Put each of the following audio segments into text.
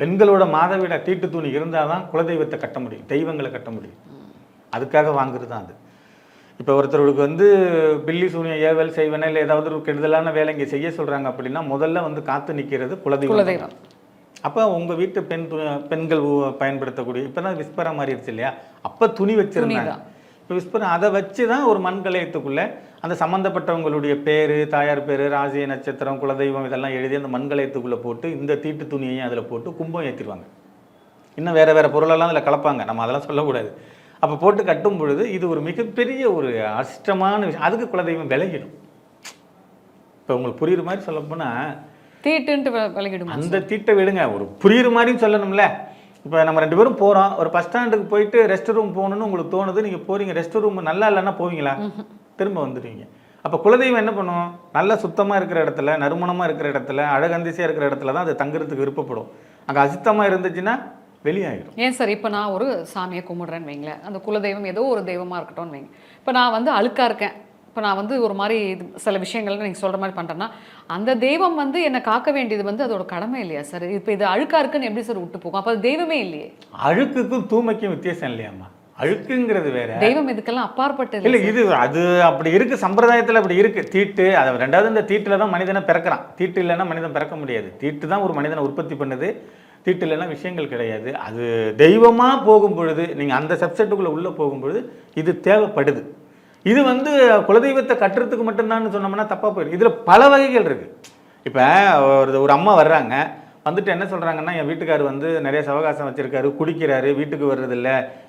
பெண்களோட மாதவிட தீட்டு துணி இருந்தால் தான் குலதெய்வத்தை கட்ட முடியும் தெய்வங்களை கட்ட முடியும். அதுக்காக வாங்குறது தான் அது. இப்போ ஒருத்தருக்கு வந்து பில்லி சூனியம் ஏவல் செய்வன இல்லை ஏதாவது ஒரு கெடுதலான வேலை இங்கே செய்ய சொல்கிறாங்க அப்படின்னா முதல்ல வந்து காத்து நிற்கிறது குலதெய்வம். அப்போ உங்கள் வீட்டு பெண் பெண்கள் பயன்படுத்தக்கூடிய இப்போ தான் விஸ்பரா மாறிடுச்சு இல்லையா? அப்போ துணி வச்சிருந்தாங்க. விஸ்பரம் அதை வச்சு தான் ஒரு மண்கலயத்துக்குள்ளே அந்த சம்மந்தப்பட்டவங்களுடைய பேர் தாயார் பேர் ராசி நட்சத்திரம் குலதெய்வம் இதெல்லாம் எழுதி அந்த மண்கலயத்துக்குள்ளே போட்டு இந்த தீட்டு துணியையும் அதில் போட்டு கும்பம் ஏற்றிடுவாங்க இன்னும் வேறு வேறு பொருளெல்லாம் அதில் கலப்பாங்க. நம்ம அதெல்லாம் சொல்லக்கூடாது. அப்போ போட்டு கட்டும் பொழுது இது ஒரு மிகப்பெரிய ஒரு அஷ்டமான விஷயம். அதுக்கு குலதெய்வம் விலகிடும் இப்போ உங்களுக்கு புரியுற மாதிரி சொல்லப்போனால் தீட்டுன்ட்டு வில- விலகிடுமா அந்த தீட்டை விடுங்க. ஒரு புரியுற மாதிரியும் சொல்லணும்ல. இப்போ நம்ம ரெண்டு பேரும் போகிறோம் ஒரு பஸ் ஸ்டாண்டுக்கு போயிட்டு ரெஸ்ட் ரூம் போகணும்னு உங்களுக்கு தோணுது நீங்கள் போகிறீங்க ரெஸ்ட் ரூம் நல்லா இல்லைன்னா போவீங்களா? திரும்ப வந்துடுவீங்க. அப்போ குலதெய்வம் என்ன பண்ணும்? நல்லா சுத்தமாக இருக்கிற இடத்துல நறுமணமாக இருக்கிற இடத்துல அழகந்திசையாக இருக்கிற இடத்துல தான் அது தங்குறதுக்கு விருப்பப்படும். அங்கே அசுத்தமாக இருந்துச்சுன்னா வெளியாகிடும் ஏன் சார் இப்போ நான் ஒரு சாமியை கும்பிடுறேன்னு வைங்களேன். அந்த குலதெய்வம் ஏதோ ஒரு தெய்வமாக இருக்கட்டும்னு வைங்க. இப்போ நான் வந்து அழுக்காக இருக்கேன். இப்போ நான் வந்து ஒரு மாதிரி இது சில விஷயங்கள் நீங்கள் சொல்கிற மாதிரி பண்ணுறேன்னா அந்த தெய்வம் வந்து என்னை காக்க வேண்டியது வந்து அதோட கடமை இல்லையா சார்? இப்போ இது அழுக்கா இருக்குன்னு எப்படி சார் விட்டு போகும்? அப்போ அது தெய்வமே இல்லையே. அழுக்குக்கும் தூய்மைக்கும் வித்தியாசம் இல்லையாம்மா? அழுக்குங்கிறது வேற. தெய்வம் இதுக்கெல்லாம் அப்பாற்பட்டது இல்லை இது அது அப்படி இருக்கு சம்பிரதாயத்தில் அப்படி இருக்கு. தீட்டு அது ரெண்டாவது இந்த தீட்டில் தான் மனிதனை பிறக்கிறான். தீட்டு இல்லைன்னா மனிதன் பிறக்க முடியாது. தீட்டு தான் ஒரு மனிதனை உற்பத்தி பண்ணுது. தீட்டு இல்லைன்னா விஷயங்கள் கிடையாது. அது தெய்வமாக போகும் பொழுது நீங்கள் அந்த சப்செட்டுக்குள்ளே உள்ளே போகும் பொழுது இது தேவைப்படுது. இது வந்து குலதெய்வத்தை கட்டுறதுக்கு மட்டும்தான் சொன்னோம்னா தப்பாக போயிடும். இதில் பல வகைகள் இருக்குது இப்போ ஒரு ஒரு அம்மா வர்றாங்க. வந்துட்டு என்ன சொல்கிறாங்கன்னா என் வீட்டுக்கார் வந்து நிறைய சவகாசம் வச்சுருக்காரு குடிக்கிறாரு வீட்டுக்கு வர்றதில்ல.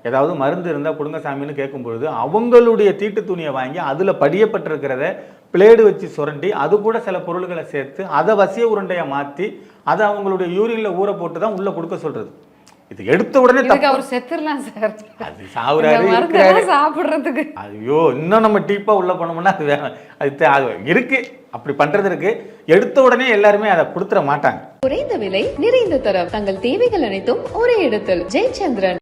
ஏதாவது மருந்து இருந்தால் கொடுங்க சாமின்னு கேட்கும்பொழுது அவங்களுடைய தீட்டு துணியை வாங்கி அதில் படியப்பட்டிருக்கிறத பிளேடு வச்சு சுரண்டி அது கூட சில பொருள்களை சேர்த்து அதை வசிய உருண்டையை மாற்றி அதை அவங்களுடைய யூரியனில் ஊற போட்டு தான் உள்ளே கொடுக்க சொல்கிறது இது எடுத்த உடனே தப்பு. அவர் செத்துடலாம் சார். அது சாவுறாரு சாப்பிடுறதுக்கு. ஐயோ இன்னும் நம்ம டீப்பாக உள்ள போனோம்னா அது வேற அது அது இருக்கு. அப்படி பண்றது இருக்கு. எடுத்த உடனே எல்லாருமே அதை கொடுத்துட மாட்டாங்க. குறைந்த விலை நிறைந்த தரம். தங்கள் தேவைகள் அனைத்தும் ஒரே இடத்தில். ஜெயச்சந்திரன்.